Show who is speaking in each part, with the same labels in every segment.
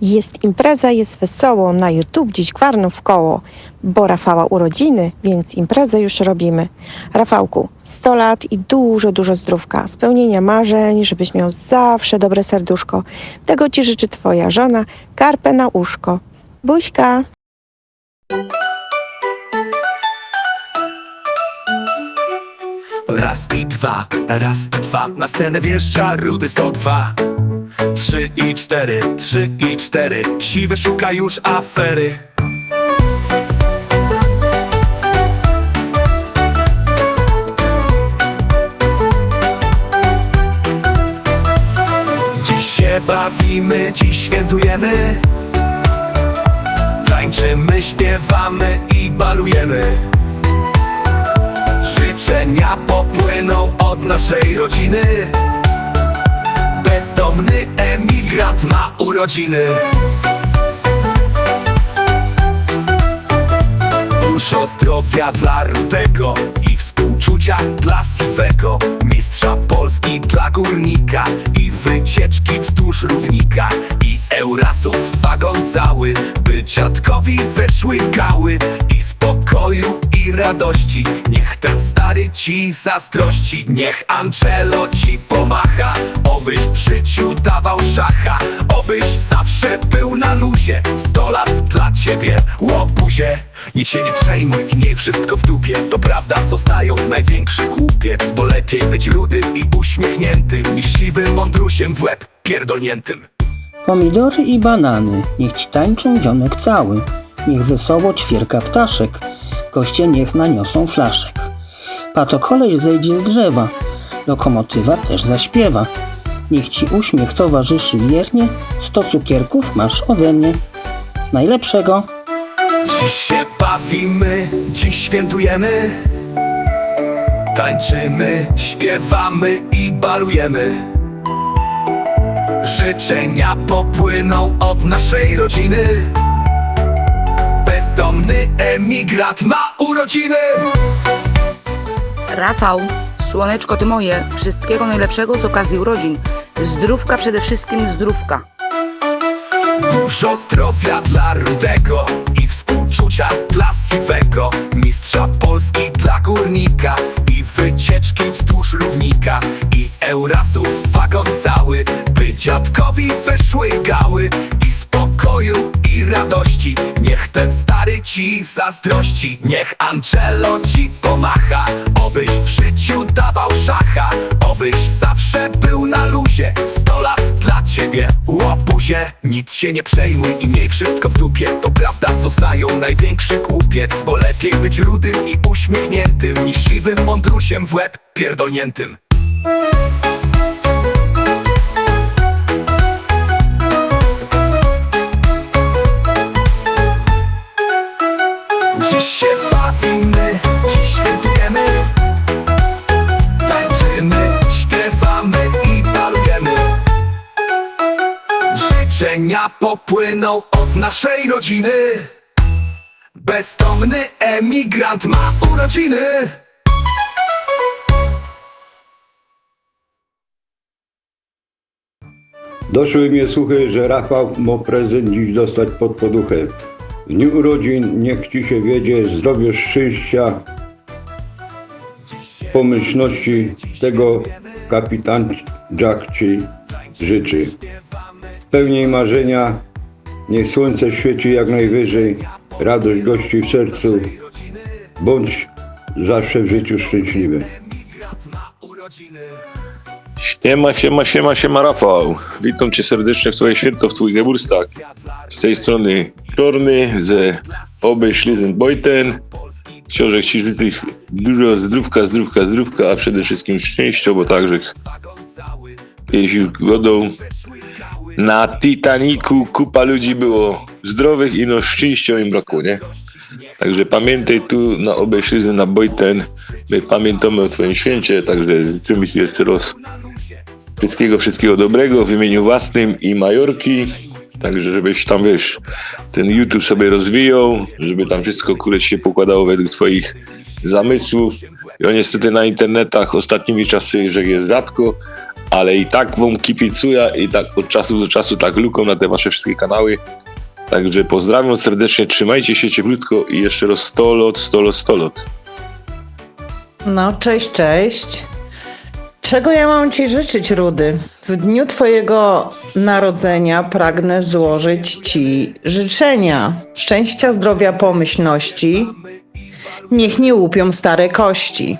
Speaker 1: Jest impreza, jest wesoło, na YouTube dziś gwarno w koło, bo Rafała urodziny, więc imprezę już robimy. Rafałku, 100 lat i dużo, dużo zdrówka, spełnienia marzeń, żebyś miał zawsze dobre serduszko. Tego ci życzy twoja żona, karpę na uszko. Buźka!
Speaker 2: Raz i dwa, raz i dwa Na scenę wjeżdża Rudy 102 Trzy i cztery, trzy i cztery. Siwy szuka już afery. Dziś się bawimy, dziś świętujemy. Tańczymy, śpiewamy i balujemy. Życzenia popłyną od naszej rodziny Bezdomny emigrant ma urodziny. Dużo zdrowia dla Rudego i współczucia dla Siwego. Mistrza Polski dla Górnika i wycieczki wzdłuż równika. I Eurasów wagon cały, by dziadkowi wyszły gały radości, niech ten stary ci zazdrości. Niech Angelo ci pomacha, obyś w życiu dawał szacha. Obyś zawsze był na luzie, sto lat dla ciebie, łobuzie. Nic się nie przejmuj miej wszystko w dupie. To prawda, co znają największy głupiec Bo lepiej być rudym i uśmiechniętym Niż siwym mądrusiem w łeb pierdolniętym.
Speaker 3: Pomidory i banany, niech ci tańczą dzionek cały. Niech wesoło ćwierka ptaszek, goście niech naniosą flaszek. Pato koleś zejdzie z drzewa, lokomotywa też zaśpiewa. Niech ci uśmiech towarzyszy wiernie, sto cukierków masz ode mnie. Najlepszego!
Speaker 2: Dziś się bawimy, dziś świętujemy Tańczymy, śpiewamy i balujemy Życzenia popłyną od naszej rodziny Bezdomny emigrant ma urodziny
Speaker 4: Rafał, słoneczko ty moje, wszystkiego najlepszego z okazji urodzin. Zdrówka przede wszystkim zdrówka.
Speaker 2: Dużo zdrowia dla Rudego i współczucia dla Siwego ten stary ci zazdrości. Niech Angelo ci pomacha, obyś w życiu dawał szacha. Obyś zawsze był na luzie, sto lat dla ciebie, łobuzie Nic się nie przejmuj i miej wszystko w dupie. To prawda, co znają największy głupiec Bo lepiej być rudym i uśmiechniętym Niż siwym mądrusiem w łeb pierdolniętym Życzenia popłyną od naszej rodziny Bezdomny emigrant ma urodziny
Speaker 5: Doszły mnie słuchy, że Rafał ma prezent dziś dostać pod poduchę. W dniu urodzin niech ci się wiedzie zdrowie, szczęścia, pomyślności tego kapitan Jack ci życzy. Spełnij marzenia, niech słońce świeci jak najwyżej, radość gości w sercu, bądź zawsze w życiu szczęśliwy.
Speaker 6: Siema, siema, siema, siema Rafał. Witam cię serdecznie w twoje święto, w twój Geburstag. Z tej strony Czorny ze Oby Schlizenbeuten. Książek ci życzyć dużo zdrówka, zdrówka, zdrówka, a przede wszystkim szczęścia, bo także jeździł godą. Na Titaniku kupa ludzi było zdrowych i no szczęścia im brakło, nie? Także pamiętaj tu na Oby Schlizenbeuten. My pamiętamy o twoim święcie, także życzymy ci jeszcze raz Wszystkiego, wszystkiego dobrego w imieniu własnym i Majorki. Także żebyś tam, wiesz, ten YouTube sobie rozwijał, żeby tam wszystko kurde się pokładało według twoich zamysłów. Ja niestety na internetach ostatnimi czasy, że jest rzadko, ale i tak wam kipicuję i tak od czasu do czasu tak luką na te wasze wszystkie kanały. Także pozdrawiam serdecznie, trzymajcie się cieplutko i jeszcze raz 100 lot, 100 lot, 100 lot.
Speaker 7: No, cześć, cześć. Czego ja mam Ci życzyć, Rudy? W dniu Twojego narodzenia pragnę złożyć Ci życzenia szczęścia, zdrowia, pomyślności. Niech nie łupią stare kości.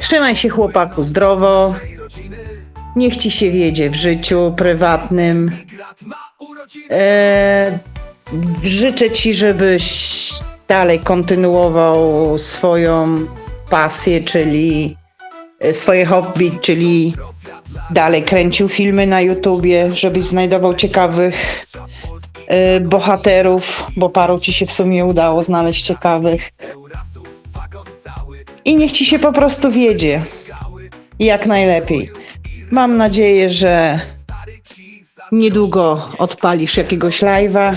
Speaker 7: Trzymaj się, chłopaku, zdrowo. Niech Ci się wiedzie w życiu prywatnym. E, życzę Ci, żebyś dalej kontynuował swoją pasję, czyli e, swoje hobby, czyli dalej kręcił filmy na YouTubie, żebyś znajdował ciekawych e, bohaterów, bo paru ci się w sumie udało znaleźć ciekawych. I niech ci się po prostu wiedzie. Jak najlepiej. Mam nadzieję, że niedługo odpalisz jakiegoś live'a.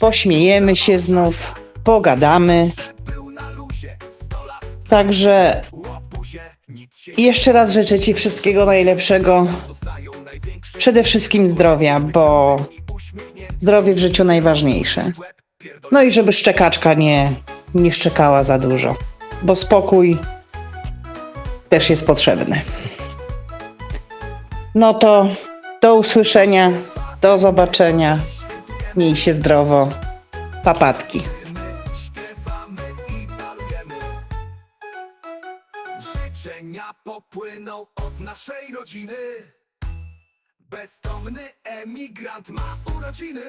Speaker 7: Pośmiejemy się znów, pogadamy. Także jeszcze raz życzę Ci wszystkiego najlepszego. Przede wszystkim zdrowia, bo zdrowie w życiu najważniejsze. No i żeby szczekaczka nie, nie szczekała za dużo, bo spokój też jest potrzebny. No to do usłyszenia, do zobaczenia. Miej się zdrowo. Papatki.
Speaker 2: Życzenia popłyną od naszej rodziny Bezdomny emigrant ma urodziny